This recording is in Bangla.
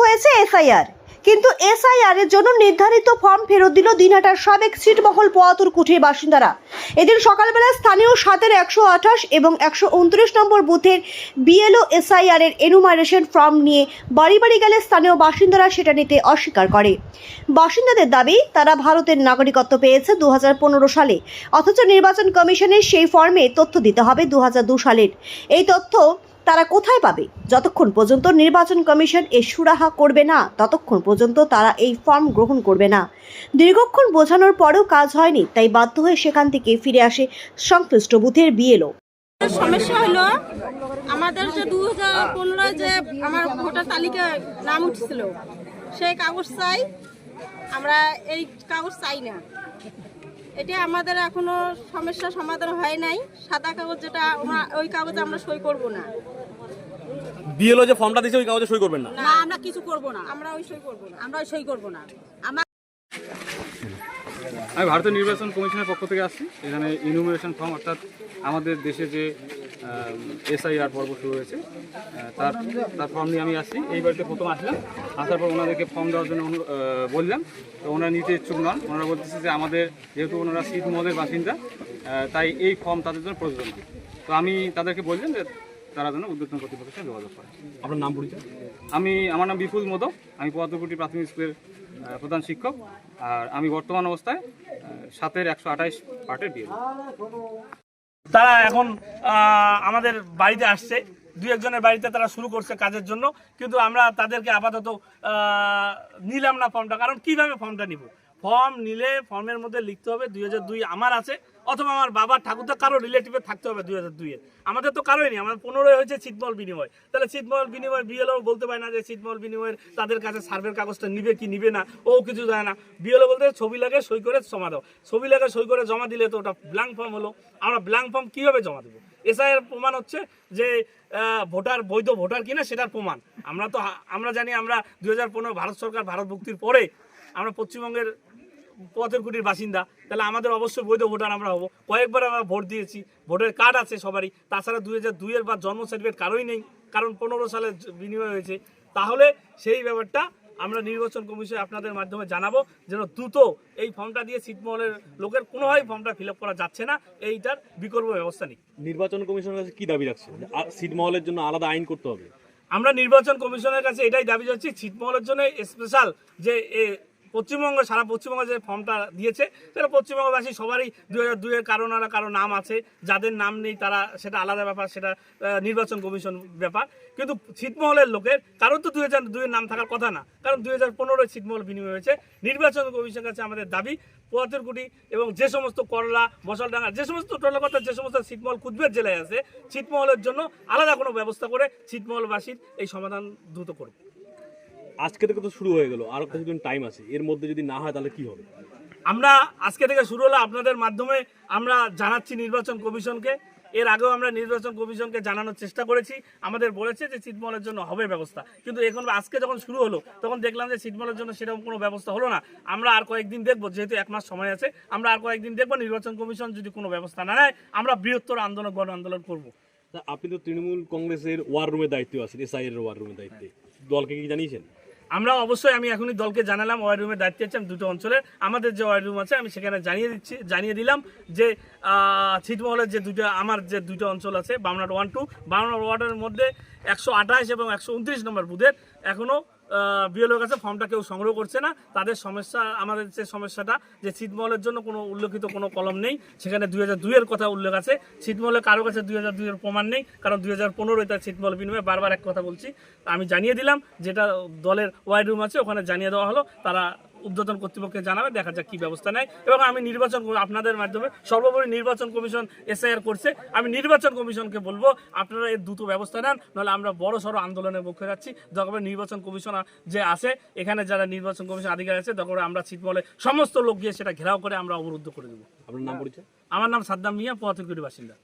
হয়েছে এসআইআর। কিন্তু এসআইআর এর জন্য নির্ধারিত ফর্ম ফেরত দিল দিনহাটার সাবেক সিটমহল পোয়াতুর কুঠির বাসিন্দারা। এদিন সকালবেলা স্থানীয় সাতের একশো আঠাশ এবং একশো উনত্রিশ নম্বর বুথের বিএলও এসআইআর এর এনুমারেশন ফর্ম নিয়ে বাড়ি বাড়ি গেলে স্থানীয় বাসিন্দারা সেটা নিতে অস্বীকার করে। বাসিন্দাদের দাবি, তারা ভারতের নাগরিকত্ব পেয়েছে দু হাজার পনেরো সালে। অথচ নির্বাচন কমিশনের সেই ফর্মে তথ্য দিতে হবে দু সালের। এই তথ্য তারা কোথায় পাবে? যতক্ষণ পর্যন্ত নির্বাচন কমিশন এ সুরাহা করবে না, ততক্ষণ পর্যন্ত তারা এই ফর্ম গ্রহণ করবে না। দীর্ঘক্ষণ বোঝানোর পরেও কাজ হয়নি, তাই বাধ্য হয়ে সেখান থেকে ফিরে আসে সংশ্লিষ্ট বুথের বিএলও। সমস্যা হলো, আমাদের যে দু হাজার যে আমার ভোটার তালিকায় নাম উঠছিল, সেই কাগজ চাই, আমরা এই কাগজ চাই না। এটা আমাদের এখনও সমস্যা সমাধান হয় নাই। সাদা কাগজ যেটা আমরা- ওই কাগজে আমরা সই করব না। বিএলও যে ফর্মটা দিয়েছে ওই কাগজে সই করবেন না? না আমরা কিছু করব না। আমরা ওই সই করব না। আমরা ওই সই করব না। আমরা আমি ভারতীয় নির্বাচন কমিশনের পক্ষ থেকে আসছি। এখানে ইনুমিনেশন ফর্ম অর্থাৎ আমাদের দেশে যে এসআইআর পর্ব শুরু হয়েছে। তার তার ফর্ম নিয়ে আমি আসছি। এই বাড়িতে প্রথম আসলাম। আসার পর ওনাদেরকে ফর্ম দেওয়ার জন্য বললাম। তো ওনারা নিতে ইচ্ছুক নন। ওনারা বলতেছে যে আমাদের যেহেতু ওনারা শীত মহলের বাসিন্দা তাই এই ফর্ম তাদের জন্য প্রয়োজন। তো আমি তাদেরকে বললাম যে তারা যেন উদ্যোতন কর্তৃপক্ষের সাথে যোগাযোগ করে। আপনার নাম পরিচয়? আমি আমার নাম বিপুল মোদক। আমি পোয়াতকুটি প্রাথমিক স্কুলের প্রধান শিক্ষক। আর আমি বর্তমান অবস্থায় সাতের একশো আঠাইশ পার্টের বিয়ে তারা এখন আমাদের বাড়িতে আসছে। দু একজনের বাড়িতে তারা শুরু করছে কাজের জন্য। কিন্তু আমরা তাদেরকে আপাতত নিলাম না ফর্মটা। কারণ কীভাবে ফর্মটা নিব? ফর্ম নিলে ফর্মের মধ্যে লিখতে হবে দুই হাজার দুই আমার আছে, অথবা আমার বাবার ঠাকুরদা কারও রিলেটিভে থাকতে হবে দুই হাজার দুইয়ের আমাদের তো কারোই নেই আমাদের পনেরোই হয়েছে ছিটমহল বিনিময়। তাহলে ছিটমহল বিনিময় বিএলও বলতে পারে না যে ছিটমহল বিনিময়ের তাদের কাছে সার্ভের কাগজটা নিবে কি নিবে না, ও কিছু জানে না। বিএলও বলতে ছবি লাগে, সই করে জমা দাও। ছবি লাগে, সই করে জমা দিলে তো ওটা ব্ল্যাঙ্ক ফর্ম হলো। আমরা ব্ল্যাঙ্ক ফর্ম কীভাবে জমা দেবো? এসআইয়ের প্রমাণ হচ্ছে যে ভোটার, বৈধ ভোটার কিনা সেটার প্রমাণ। আমরা তো, আমরা জানি আমরা দুই হাজার পনেরো ভারত সরকার ভারত মুক্তির পরে আমরা পশ্চিমবঙ্গের পথের কুটির বাসিন্দা তাহলে আমাদের অবশ্যই বৈধ ভোটার আমরা হব। কয়েকবার আমরা ভোট দিয়েছি ভোটের কার্ড আছে সবারই। তাছাড়া দুই হাজার দুইয়ের বা জন্ম সার্টিফিকেট কারোই নেই কারণ পনেরো সালে বিনিময় হয়েছে। তাহলে সেই ব্যাপারটা আমরা নির্বাচন কমিশন আপনাদের মাধ্যমে জানাব যেন দ্রুত এই ফর্মটা দিয়ে ছিটমহলের লোকের কোনোভাবে ফর্মটা ফিল আপ করা যাচ্ছে না। এইটার বিকল্প ব্যবস্থা নেই। নির্বাচন কমিশনের কাছে কী দাবি রাখছে আ- জন্য আলাদা আইন করতে হবে। আমরা নির্বাচন কমিশনের কাছে এটাই দাবি যাচ্ছি ছিটমহলের জন্য স্পেশাল যে পশ্চিমবঙ্গ, সারা পশ্চিমবঙ্গ যে ফর্মটা দিয়েছে, সেটা পশ্চিমবঙ্গবাসী সবারই দু হাজার দুইয়ের কারও না কারও নাম আছে। যাদের নাম নেই তারা সেটা আলাদা ব্যাপার, সেটা নির্বাচন কমিশন ব্যাপার। কিন্তু ছিটমহলের লোকের, কারোর তো দুই হাজার দুইয়ের নাম থাকার কথা না। কারণ দুই হাজার পনেরোয় ছিটমহল বিনিময় হয়েছে। নির্বাচন কমিশনের কাছে আমাদের দাবি পোয়াতের কুটি এবং যে সমস্ত করলা, মশলডাঙ্গা, যে সমস্ত টলাকতা যে সমস্ত ছিটমহল কুচবিহার জেলায় আছে, ছিটমহলের জন্য আলাদা কোনো ব্যবস্থা করে ছিটমহলবাসীর এই সমাধান দ্রুত করুক। আজকে থেকে তো শুরু হয়ে গেল আরও কিছুদিন টাইম আছে? এর মধ্যে যদি না হয় তাহলে কি হবে? আমরা আজকে থেকে শুরু হলো আপনাদের মাধ্যমে আমরা জানাচ্ছি নির্বাচন কমিশনকে। এর আগেও আমরা নির্বাচন কমিশনকে জানানোর চেষ্টা করেছি। আমাদের বলেছে যে ছিটমহলের জন্য হবে ব্যবস্থা। কিন্তু এখন আজকে যখন শুরু হলো তখন দেখলাম যে ছিটমহলের জন্য সেরকম কোনো ব্যবস্থা হলো না। আমরা আর কয়েকদিন দেখব যেহেতু এক মাস সময় আছে আমরা আর কয়েকদিন দেখব নির্বাচন কমিশন যদি কোনো ব্যবস্থা না নেয় আমরা বৃহত্তর আন্দোলন গণ আন্দোলন করব। আপনি তো তৃণমূল কংগ্রেসের ওয়ার রুমের দায়িত্ব আছেন এসআই এর ওয়ার রুমের দায়িত্বে। দলকে কি জানিয়েছেন? আমরা অবশ্যই, আমি এখনই দলকে জানালাম, ওয়ার রুমের দায়িত্বে আছি, আমি দুটো অঞ্চলের, আমাদের যে ওয়ার রুম আছে, আমি সেখানে জানিয়ে দিচ্ছি, জানিয়ে দিলাম যে ছিটমহলের যে দুটো, আমার যে দুটো অঞ্চল আছে বামনাট ওয়ান টু বামনাট ওয়ার্ডের মধ্যে একশো আঠাশ এবং একশো উনত্রিশ নম্বর বুধের এখনও বিএলওর কাছে ফর্মটা কেউ সংগ্রহ করছে না। তাদের সমস্যা, আমাদের যে সমস্যাটা, যে ছিটমহলের জন্য কোনো উল্লেখিত কোনো কলম নেই। সেখানে দুই হাজার দুইয়ের কথা উল্লেখ আছে। ছিটমহলে কারও কাছে দুই হাজার দুইয়ের প্রমাণ নেই। কারণ দুই হাজার পনেরোয় তার ছিটমহল বিনিময়ে বারবার এক কথা বলছি। আমি জানিয়ে দিলাম, যেটা দলের ওয়াইড রুম আছে, ওখানে জানিয়ে দেওয়া হলো। তারা উদ্বোধন কর্তৃপক্ষকে জানাবে দেখা যাক কি ব্যবস্থা নেয়। এবং আমি নির্বাচন আপনাদের মাধ্যমে সর্বোপরি নির্বাচন কমিশন এসআইআর করছে। আমি নির্বাচন কমিশনকে বলব আপনারা এর দ্রুত ব্যবস্থা নেন নাহলে আমরা বড় সড়ো আন্দোলনের মুখে যাচ্ছি। যখন নির্বাচন কমিশন যে আছে এখানে যারা নির্বাচন কমিশন আধিকারিক আছে তখন আমরা ছিটমহলে সমস্ত লোক গিয়ে সেটা ঘেরাও করে আমরা অবরুদ্ধ করে দেবো। আপনার নাম পরিচয়? আমার নাম সাদ্দাম মিয়া পোয়াতুকুড়ি বাসিন্দা।